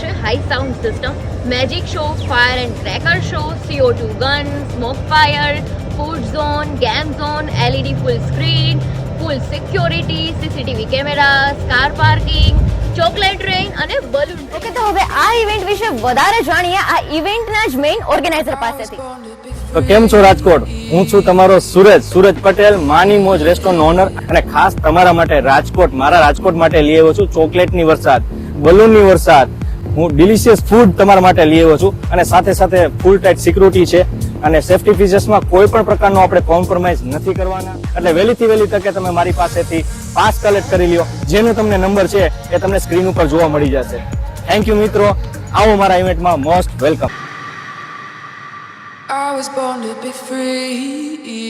રહેશે high sound system magic show fire and cracker show CO two gun smoke fire food zone game zone LED full screen full security CCTV camera car parking chocolate rain અને balloon okay તો હવે આ event વિશે વધારે જાણીએ. આ ઇવેન્ટના જ main organiser પાસેથી. તો કેમ છો રાજકોટ? હું છું તમારો સુરજ સુરજ પટેલ માની મોજ રેસ્ટોરન્ટ ઓનર અને ખાસ તમારા માટે રાજકોટ મારા રાજકોટ માટે લઈ આવ્યો છું ચોકલેટની વરસાદ બલૂનની વરસાદ. હું ડિલિશિયસ ફૂડ તમારા માટે લઈ આવ્યો છું. અને સાથે સાથે ફૂલ ટાઈટ સિક્યુરિટી છે. અને સેફટી ફીચર્સમાં કોઈ પણ પ્રકારનો આપણે કોમ્પ્રોમાઇઝ નથી કરવાના. એટલે વહેલીથી વહેલી તકે તમે મારી પાસેથી પાસ કલેક્ટ કરી લ્યો. જેનો તમને નંબર છે એ તમને સ્ક્રીન ઉપર જોવા મળી જશે. થેન્ક યુ મિત્રો. આવો મારા ઇવેન્ટમાં most welcome I was born to be free.